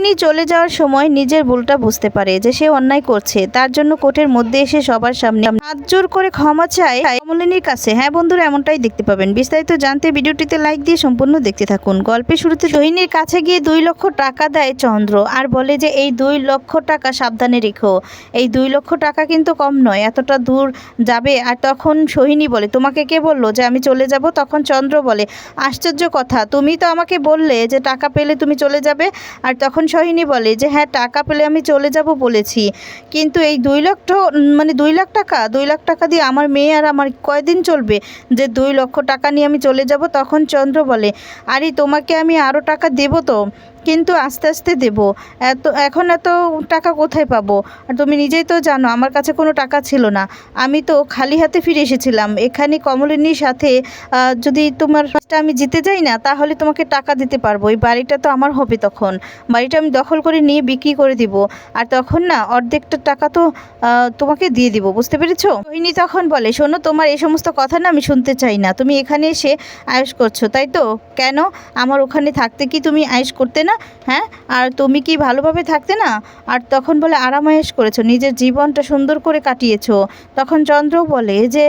সোহিনী চলে যাওয়ার সময় নিজের ভুলটা বুঝতে পারে যে সে অন্যায় করছে। তার জন্য কোর্টের মধ্যে এসে সবার সামনে হাত জোর করে ক্ষমা চায় কমলিনীর কাছে। হ্যাঁ বন্ধুরা, এমনটাই দেখতে পাবেন। বিস্তারিত জানতে ভিডিওটিতে লাইক দিয়ে সম্পূর্ণ দেখতে থাকুন। গল্পের শুরুতে সোহিনীর কাছে গিয়ে দুই লক্ষ টাকা দেয় চন্দ্র আর বলে যে, এই দুই লক্ষ টাকা সাবধানে রেখো। এই দুই লক্ষ টাকা কিন্তু কম নয়, এতটা দূর যাবে। আর তখন সোহিনী বলে, তোমাকে কে বলল যে আমি চলে যাব? তখন চন্দ্র বলে, আশ্চর্য কথা। তুমি তো আমাকে বললে যে টাকা পেলে তুমি চলে যাবে। আর তখন সোহিনী বলে যে হ্যাঁ টাকা পেলে আমি চলে যাব বলেছি। কিন্তু এই দুই লক্ষ মানে দুই লাখ টাকা, দুই লাখ টাকা দিয়ে আমার মেয়ে আর আমার কয়দিন চলবে? যে, দুই লক্ষ টাকা নিয়ে আমি চলে যাব? তখন চন্দ্র বলে, আরে, তোমাকে আমি আরও টাকা দেবো তো। কিন্তু আস্তে আস্তে দেব। এত, এখন এত টাকা কোথায় পাবো? আর তুমি নিজেই তো জানো, আমার কাছে কোনো টাকা ছিল না। আমি তো খালি হাতে ফিরে এসেছিলাম। এখানে কমলিনীর সাথে যদি তোমার আমি জিতে যাই না, তাহলে তোমাকে টাকা দিতে পারব। এই বাড়িটা তো আমার হবে তখন। বাড়িটা আমি দখল করে নিয়ে বিক্রি করে দিব। আর তখন না, অর্ধেকটা টাকা তো তোমাকে দিয়ে দিব। বুঝতে পেরেছ? রোহিণী তখন বলে, শোনো, তোমার এই সমস্ত কথা না আমি শুনতে চাই না। তুমি এখানে এসে আয়েস করছ, তাই তো? কেন? আমার ওখানে থাকতে কি তুমি আয়েস করতে না? হ্যাঁ আর তুমি কি ভালোভাবে থাকতে না? আর তখন বলে, আরামায়েশ করেছ, নিজের জীবনটা সুন্দর করে কাটিয়েছো। তখন চন্দ্র বলে যে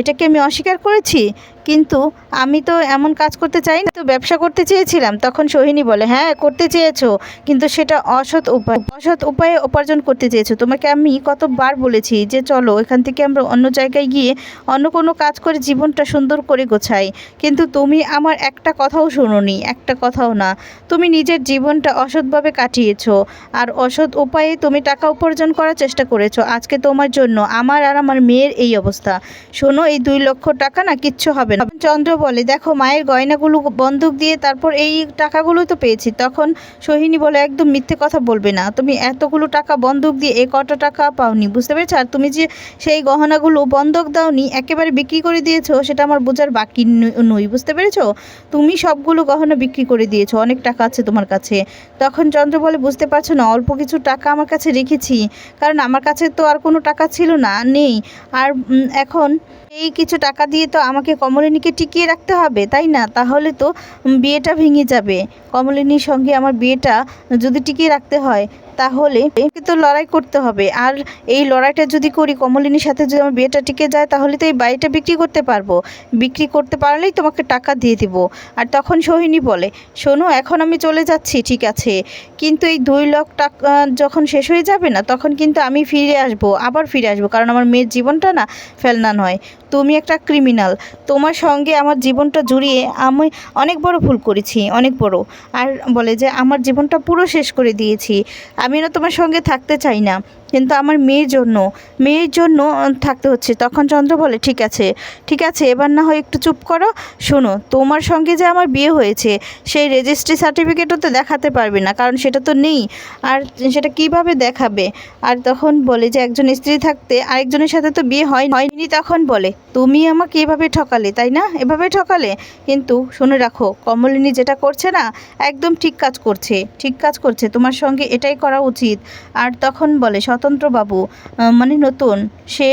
এটাকে আমি অস্বীকার করেছি? কিন্তু আমি তো এমন কাজ করতে চাই না। তো ব্যবসা করতে চেয়েছিলাম, তখন সোহিনী বলে হ্যাঁ করতে চেয়েছো, কিন্তু সেটা অসৎ উপায়। অসৎ উপায়ে উপার্জন করতে চেয়েছো। তোমাকে আমি কতবার বলেছি যে চলো, এখান থেকে আমরা অন্য জায়গায় গিয়ে অন্য কোনো কাজ করে জীবনটা সুন্দর করে গোছাই। কিন্তু তুমি আমার একটা কথাও শোনোনি, একটা কথাও না। তুমি নিজের জীবনটা অসৎভাবে কাটিয়েছো, আর অসৎ উপায়ে তুমি টাকা উপার্জন করার চেষ্টা করেছ। আজকে তোমার জন্য আমার আর আমার মেয়ের এই অবস্থা। শোনো, এই দুই লক্ষ টাকা না কিচ্ছু হবে না চন্দ্র বলে, দেখো, মায়ের গয়নাগুলো বন্দুক দিয়ে তারপর এই টাকাগুলো তো পেয়েছি। তখন সোহিনী বলে, একদম মিথ্যে কথা বলবে না। তুমি এতগুলো টাকা বন্দুক দিয়ে এ কটা টাকা পাওনি, বুঝতে পেরেছ? আর তুমি যে সেই গহনাগুলো বন্ধক দাওনি, একেবারে বিক্রি করে দিয়েছ, সেটা আমার বোঝার বাকি নই, বুঝতে পেরেছ? তুমি সবগুলো গহনা বিক্রি করে দিয়েছ, অনেক টাকা আছে তোমার কাছে। তখন চন্দ্র বলে, বুঝতে পারছ না, অল্প কিছু টাকা আমার কাছে রেখেছি, কারণ আমার কাছে তো আর কোনো টাকা ছিল না, নেই। আর এখন এই কিছু টাকা দিয়ে তো আমাকে কমলিনীকে টিকিয়ে রাখতে হবে, তাই না? তাহলে তো বিয়েটা ভেঙে যাবে। কমলিনীর সঙ্গে আমার বিয়েটা যদি টিকিয়ে রাখতে হয় তাহলে তো লড়াই করতে হবে। আর এই লড়াইটা যদি করি, কমলিনীর সাথে যদি আমার বিয়েটা টিকে যায়, তাহলে তো এই বাড়িটা বিক্রি করতে পারব। বিক্রি করতে পারলেই তোমাকে টাকা দিয়ে দিব। আর তখন সোহিনী বলে, শোনো, এখন আমি চলে যাচ্ছি, ঠিক আছে। কিন্তু এই দুই লাখ টাকা যখন শেষ হয়ে যাবে না, তখন কিন্তু আমি ফিরে আসব, আবার ফিরে আসব। কারণ আমার মেয়ের জীবনটা না ফেলনা নয়। তুমি একটা ক্রিমিনাল তোমার সঙ্গে আমার জীবনটা জুড়িয়ে আমি অনেক বড় ভুল করেছি, অনেক বড়। আর বলে যে, আমার জীবনটা পুরো শেষ করে দিয়েছি। আমি না তোমার সঙ্গে থাকতে চাই না। কিন্তু আমার মেয়ের জন্য মেয়ের জন্য থাকতে হচ্ছে। তখন চন্দ্র বলে, ঠিক আছে ঠিক আছে, এবার না হয় একটু চুপ করো। শোনো, তোমার সঙ্গে যে আমার বিয়ে হয়েছে, সেই রেজিস্ট্রি সার্টিফিকেটও তো দেখাতে পারবে না, কারণ সেটা তো নেই। আর সেটা কীভাবে দেখাবে? আর তখন বলে যে, একজন স্ত্রী থাকতে আরেকজনের সাথে তো বিয়ে হয় হয়নি তখন বলে, তুমি আমাকে এভাবে ঠকালে, তাই না? এভাবে ঠকালে? কিন্তু শুনে রাখো, কমলিনী যেটা করছে না, একদম ঠিক কাজ করছে, ঠিক কাজ করছে। তোমার সঙ্গে এটাই করা উচিত। আর তখন বলে স্বতন্ত্র বাবু মানে নতুন, সে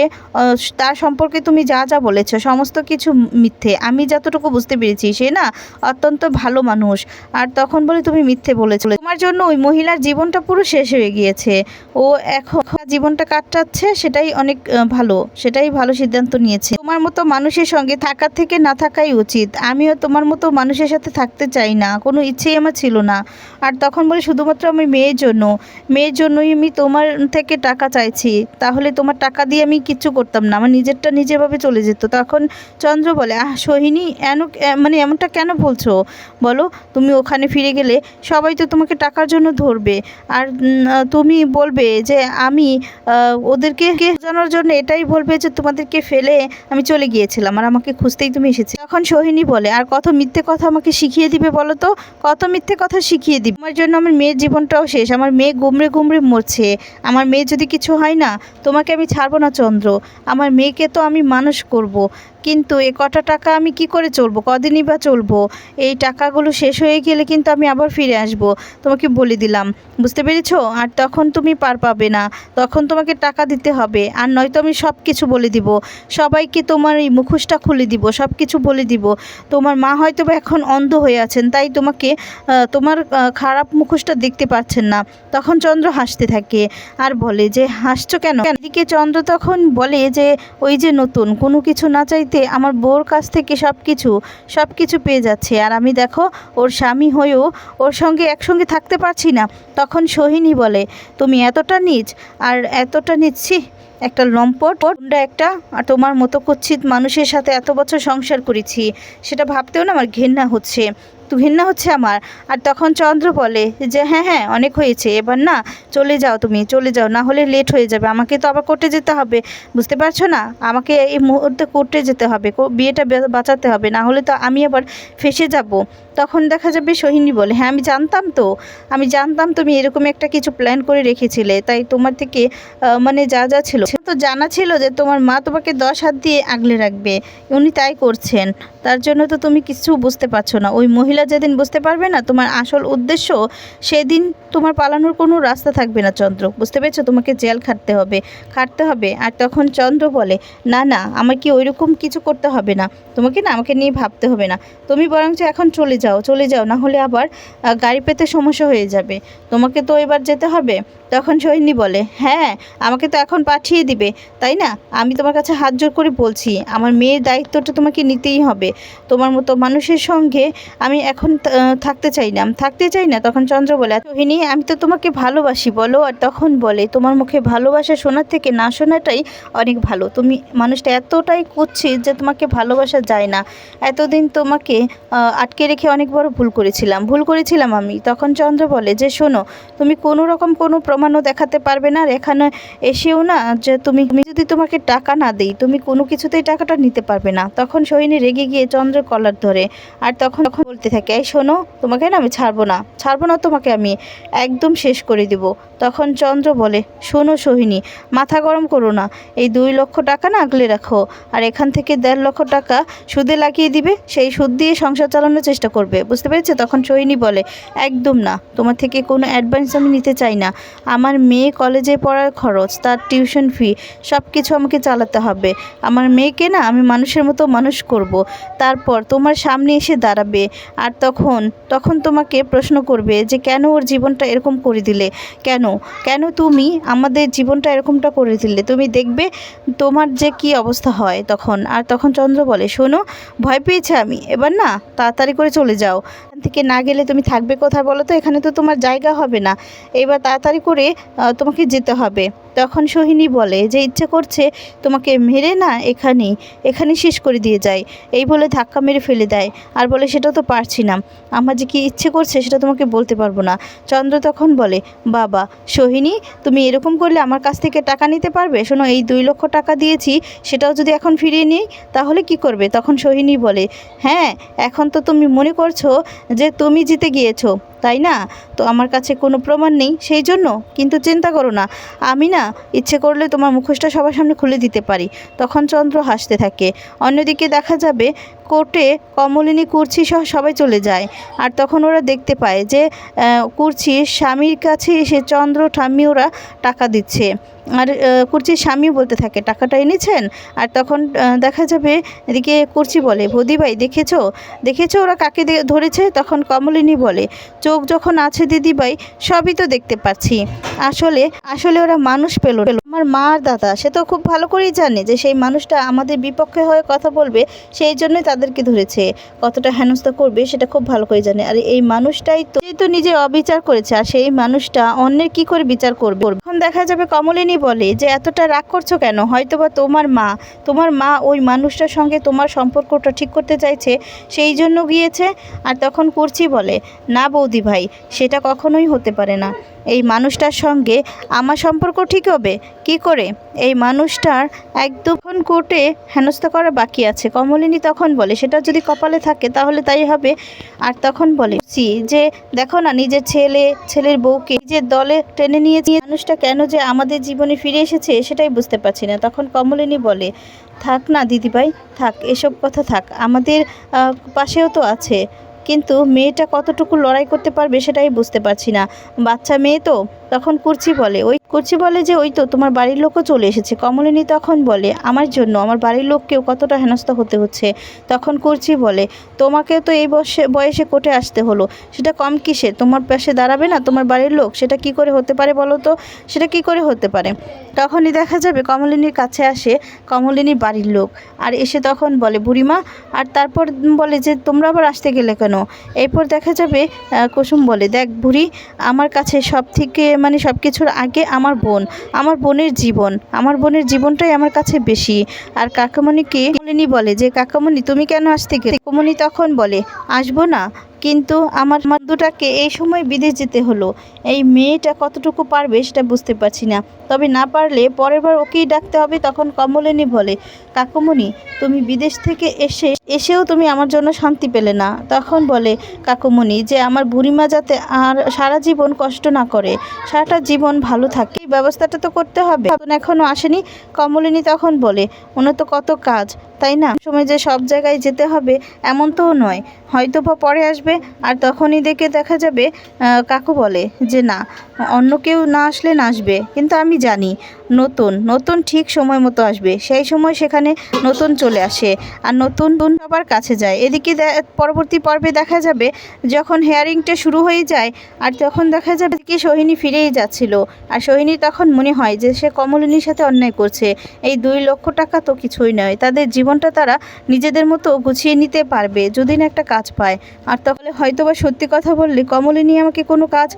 তার সম্পর্কে তুমি যা যা বলেছ, সমস্ত কিছু মিথ্যে। আমি যতটুকু বুঝতে পেরেছি, সে না অত্যন্ত ভালো মানুষ। আর তখন বলে তুমি মিথ্যে বলেছ তোমার জন্য ওই মহিলার জীবনটা পুরো শেষ হয়ে গিয়েছে। ও এখন জীবনটা কাটাচ্ছে, সেটাই অনেক ভালো, সেটাই ভালো সিদ্ধান্ত নিয়েছে। তোমার মতো মানুষের সঙ্গে থাকার থেকে না থাকাই উচিত। আমিও তোমার মতো মানুষের সাথে থাকতে চাই না, কোনো ইচ্ছেই আমার ছিল না। আর তখন বলে, শুধুমাত্র আমি মেয়ের জন্য, মেয়ের জন্যই আমি তোমার থেকে টাকা চাইছি, তাহলে তোমার টাকা দিয়ে আমি কিচ্ছু করতাম না। আমার নিজেরটা নিজেভাবে চলে যেত। তখন চন্দ্র বলে, আহ, সোহিনী, এন মানে এমনটা কেন বলছো? বলো, তুমি ওখানে ফিরে গেলে সবাই তো তোমাকে টাকার জন্য ধরবে। আর তুমি বলবে যে, আমি ওদেরকে জানার জন্য এটাই বলবে যে, তোমাদেরকে ফেলে আমি চলে গিয়েছিলাম আর আমাকে খুঁজতেই তুমি এসেছি তখন সোহিনী বলে, আর কত মিথ্যে কথা আমাকে শিখিয়ে দিবে বলো তো? কত মিথ্যে কথা শিখিয়ে দিবে? আমার জন্য আমার মেয়ের জীবনটাও শেষ। আমার মেয়ে গুমড়ে গুমড়ে মরছে। আমার মেয়ে যদি কিছু হয় না, তোমাকে আমি ছাড়বো না চন্দ্র। আমার মেয়েকে তো আমি মানুষ করব। কিন্তু এ কটা টাকা আমি কি করে চলবো? কদিনই বা চলবো? এই টাকাগুলো শেষ হয়ে গেলে কিন্তু আমি আবার ফিরে আসব। তোমাকে বলে দিলাম। বুঝতে পেরেছ? আর তখন তুমি পার পাবে না। তখন তোমাকে টাকা দিতে হবে। আর নয়তো আমি সব কিছু বলে দিব। সবাইকে তোমার এই মুখোশটা খুলে দিব সব কিছু বলে দিব। তোমার মা হয়তো এখন অন্ধ হয়ে আছেন, তাই তোমাকে তোমার খারাপ মুখোশটা দেখতে পাচ্ছেন না। তখন চন্দ্র হাসতে থাকে। আর বলে যে, হাসছো কেন? এদিকে চন্দ্র তখন বলে যে, ওই যে নতুন, কোনো কিছু না চাইতে আমার বউর কাছ থেকে সব কিছু সব কিছু পেয়ে যাচ্ছে। আর আমি দেখো, ওর স্বামী হয়েও ওর সঙ্গে একসঙ্গে থাকতে পারছি না। তখন সোহিনী বলে, তুমি এতটা নিচ, আর এতটা নিচ্ছি একটা লম্পট, তোমরা একটা, আর তোমার মতো কুচ্ছিত মানুষের সাথে এত বছর সংসার করেছি। সেটা ভাবতেও না আমার ঘেন্না হচ্ছে। ঘেন্না হচ্ছে আমার। আর তখন চন্দ্র বলে যে হ্যাঁ হ্যাঁ অনেক হয়েছে, এবার না, চলে যাও তুমি, চলে যাও, না হলে লেট হয়ে যাবে, আমাকে তো আবার কোর্টে যেতে হবে। বুঝতে পারছ না? আমাকে এই মুহূর্তে কোর্টে যেতে হবে বিয়েটা বাঁচাতে হবে, না হলে তো আমি আবার ফেসে যাব। তখন দেখা যাবে সোহিনী বলে হ্যাঁ আমি জানতাম তো, আমি জানতাম তুমি এরকম একটা কিছু প্ল্যান করে রেখেছিলে, তাই তোমার থেকে মানে যা যা ছিল তো জানা ছিল যে তোমার মা তোমাকে দশ হাত দিয়ে আগলে রাখবে, উনি তাই করছেন, তার জন্য তো তুমি কিছু বুঝতে পারছ না। ওই মহিলা যেদিন বুঝতে পারবে না তোমার আসল উদ্দেশ্য, সেদিন তোমার পালানোর কোনো রাস্তা থাকবে না চন্দ্র। বুঝতে পেরেছ? তোমাকে জেল খাটতে হবে খাটতে হবে। আর তখন চন্দ্র বলে, না না আমার কি ওইরকম কিছু করতে হবে না। তোমাকে না, আমাকে নিয়ে ভাবতে হবে না। তুমি বরঞ্চ এখন চলে যাও চলে যাও। না হলে আবার গাড়ি পেতে সমস্যা হয়ে যাবে। তোমাকে তো এবার যেতে হবে? তখন সোহিনী বলে হ্যাঁ আমাকে তো এখন পাঠিয়ে দিবে। তাই না? আমি তোমার কাছে হাত জোর করে বলছি, আমার মেয়ের দায়িত্বটা তোমাকে নিতেই হবে। তোমার মতো মানুষের সঙ্গে আমি এখন থাকতে চাই না। থাকতে চাই না, তখন চন্দ্র বলে সোহিনী আমি তো তোমাকে ভালোবাসি, বলো। আর তখন বলে, তোমার মুখে ভালোবাসা শোনার থেকে না শোনাটাই অনেক ভালো। তুমি মানুষটা এতটাই করছি যে তোমাকে ভালোবাসা যায় না। এতদিন তোমাকে আটকে রেখে অনেক বড় ভুল করেছিলাম। ভুল করেছিলাম আমি। তখন চন্দ্র বলে, যে শোনো, তুমি কোনো রকম কোনো প্রমাণও দেখাতে পারবে না। আর এখানে এসেও না যে তুমি যদি তোমাকে টাকা না দিই, তুমি কোনো কিছুতেই টাকাটা নিতে পারবে না। তখন সোহিনী রেগে গিয়ে চন্দ্রের কলার ধরে। আর তখন তখন বলতে থাকে, এই শোনো, তোমাকে না আমি ছাড়বো না। ছাড়বো না তোমাকে আমি। একদম শেষ করে দিব। তখন চন্দ্র বলে, শোনো সোহিনী, মাথা গরম করো না। এই দুই লক্ষ টাকা না আগলে রাখো। আর এখান থেকে দেড় লক্ষ টাকা সুদে লাগিয়ে দিবে, সেই সুদ দিয়ে সংসার চালানোর চেষ্টা করবে। বুঝতে পেরেছে? তখন সোহিনী বলে, একদম না। তোমার থেকে কোনো অ্যাডভান্স আমি নিতে চাই না। আমার মেয়ে কলেজে পড়ার খরচ, তার টিউশন ফি সব কিছু আমাকে চালাতে হবে। আমার মেয়েকে না আমি মানুষের মতো মানুষ করব। তারপর তোমার সামনে এসে দাঁড়াবে। আর তখন তখন তোমাকে প্রশ্ন করবে যে কেন ওর জীবনটা এরকম করে দিলে? কেন? কেন তুমি আমাদের জীবনটা এরকমটা করে দিলে? তুমি দেখবে তোমার যে কি অবস্থা হয় তখন। আর তখন চন্দ্র বলে, শোনো, ভয় পেয়েছে আমি। এবার না, তাড়াতাড়ি করে চলে যাও। এখান থেকে না গেলে তুমি থাকবে কোথায় বলো তো? এখানে তো তোমার জায়গা হবে না। এবার তাড়াতাড়ি করে তোমাকে যেতে হবে। তখন সোহিনী বলে, যে ইচ্ছে করছে তোমাকে মেরে না এখানেই এখানে শেষ করে দিয়ে যায়। এই বলে ধাক্কা মেরে ফেলে দেয়। আর বলে, সেটা তো পারছি না। আমার যে কি ইচ্ছে করছে সেটা তোমাকে বলতে পারব না। চন্দ্র তখন বলে, বাবা, সোহিনী, তুমি এরকম করলে আমার কাছ থেকে টাকা নিতে পারবে? শোনো, এই দুই লক্ষ টাকা দিয়েছি, সেটাও যদি এখন ফিরিয়ে নিই, তাহলে কি করবে? তখন সোহিনী বলে হ্যাঁ এখন তো তুমি মনে করছ যে তুমি জিতে গিয়েছো। তাই না? তো আমার কাছে কোনো প্রমাণ নেই, সেই জন্য? কিন্তু চিন্তা করো না। আমি না, ইচ্ছে করলে তোমার মুখোশটা সবার সামনে খুলে দিতে পারি। তখন চন্দ্র হাসতে থাকে। অন্যদিকে দেখা যাবে কোর্টে কমলিনী কুর্চি সহ সবাই চলে যায়। আর তখন ওরা দেখতে পায় যে আহ, কুর্চির স্বামীর কাছে এসে চন্দ্র ঠাম্মি ওরা টাকা দিচ্ছে। আর কুর্চির স্বামী বলতে থাকে টাকাটা এনেছেন? আর তখন দেখা যাবে এদিকে কুর্চি বলে ভাই দেখেছ? দেখেছ ওরা কাকে ধরেছে? তখন কমলিনী বলে চোখ যখন আছে দিদিভাই সবই তো দেখতে পাচ্ছি। আসলে আসলে ওরা মানুষ পেল আমার মা আর দাদা সে তো খুব ভালো করেই জানে যে সেই মানুষটা আমাদের বিপক্ষে হয়ে কথা বলবে সেই জন্যই তাদেরকে ধরেছে, কতটা হেনস্থা করবে সেটা খুব ভালো করে জানে। আর এই মানুষটাই তো যেহেতু নিজে অবিচার করেছে, আর সেই মানুষটা অন্যের কি করে বিচার করবে? এখন দেখা যাবে কমলিনী বলে যে, এতটা রাগ করছ কেন? হয়তোবা তোমার মা তোমার মা ওই মানুষটার সঙ্গে তোমার সম্পর্কটা ঠিক করতে চাইছে, সেই জন্য গিয়েছে। আর তখন করছি বলে, না বৌদি ভাই, সেটা কখনোই হতে পারে না। এই মানুষটার সঙ্গে আমার সম্পর্ক ঠিক হবে? কি করে? এই মানুষটার একদম কোর্টে হেনস্থা করা বাকি আছে। কমলিনী তখন বলে সেটা যদি কপালে থাকে তাহলে তাই হবে। আর তখন বলে "সি, যে দেখো না নিজের ছেলে ছেলের বউকে নিজের দলে টেনে নিয়ে মানুষটা কেন যে আমাদের জীবনে ফিরে এসেছে সেটাই বুঝতে পারছি না। তখন কমলিনী বলে থাক না দিদিভাই থাক এসব কথা থাক। আমাদের পাশেও তো আছে। কিন্তু মেয়েটা কতটুকু লড়াই করতে পারবে সেটাই বুঝতে পারছি না। বাচ্চা মেয়ে তো? তখন কুর্চি বলে, ওই কুর্চি বলে যে, ওই তো, তোমার বাড়ির লোকও চলে এসেছে। কমলিনী তখন বলে, আমার জন্য, আমার বাড়ির লোককেও কতটা হেনস্থা হতে হচ্ছে? তখন কুর্চি বলে, তোমাকেও তো এই বয়সে বয়সে কোর্টে আসতে হলো। সেটা কম কিসে? তোমার পাশে দাঁড়াবে না তোমার বাড়ির লোক? সেটা কি করে হতে পারে বলো তো? সেটা কি করে হতে পারে? তখনই দেখা যাবে কমলিনীর কাছে আসে কমলিনীর বাড়ির লোক। আর এসে তখন বলে, বুড়িমা, আর তারপর বলে যে, তোমরা আবার আসতে গেলে কেন? এরপর দেখা যাবে কুসুম বলে, দেখ বুড়ি, আমার কাছে সব থেকে মানে সব কিছুর আগে আমার বোন, আমার বোনের জীবন। আমার বোনের জীবনটাই আমার কাছে বেশি। আর কাকামণিকে বলে যে, কাকামণি, তুমি কেন আসতে গেলে? কাকামণি তখন বলে, আসব না। কিন্তু আমার বন্ধুটাকে এই সময় বিদেশ যেতে হলো। এই মেয়েটা কতটুকু পারবে সেটা বুঝতে পারছি না। তবে না পারলে পরের বার ওকেই ডাকতে হবে, তখন কমলিনী বলে, কাকুমণি, তুমি বিদেশ থেকে এসে, এসেও তুমি আমার জন্য শান্তি পেলে না। তখন বলে, কাকুমণি, যে আমার বুড়িমা যাতে আর সারা জীবন কষ্ট না করে, সারাটা জীবন ভালো থাকে, এই ব্যবস্থাটা তো করতে হবে। এখন এখনও আসেনি। কমলিনী তখন বলে, ওনার তো কত কাজ, তাই না? সময় যে সব জায়গায় যেতে হবে, এমন তো নয়। হয়তো বা পরে আসবে আর তখনই দেখে দেখা যাবে কাকু বলে যে না, অন্য কেউ না আসলে না আসবে। কিন্তু আমি জানি নতুন নতুন ঠিক সময় মতো আসবে। সেই সময় সেখানে নতুন চলে আসে আর নতুন নতুন সবার কাছে যায়। এদিকে পরবর্তী পর্বে দেখা যাবে যখন হেয়ারিংটা শুরু হয়ে যায় আর তখন দেখা যাবে কি সোহিনী ফিরেই যাচ্ছিল। আর সোহিনী তখন মনে হয় যে সে কমলিনীর সাথে অন্যায় করছে। এই দুই লক্ষ টাকা তো কিছুই নয়। তাদের জীবনটা তারা নিজেদের মতো গুছিয়ে নিতে পারবে। যদি না একটা কাজ পায়। আর তাহলে হয়তো বা সত্যি কথা বললে কমলিনী আমাকে কোনো কাজ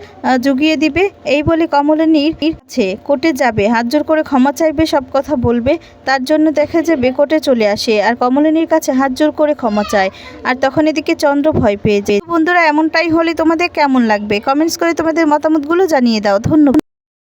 জুগিয়ে দিবে? এই বলে কমলিনীর আছে কোর্টে যাবে। হাত জোর করে ক্ষমা চাইবে, সব কথা বলবে। তার জন্য দেখা যাবে কোর্টে চলে আসে আর কমলিনীর কাছে হাত জোর করে ক্ষমা চায়। আর তখন এদিকে চন্দ্র ভয় পেয়ে যায়। বন্ধুরা, এমনটাই হলে তোমাদের কেমন লাগবে? কমেন্টস করে তোমাদের মতামতগুলো জানিয়ে দাও। ধন্যবাদ।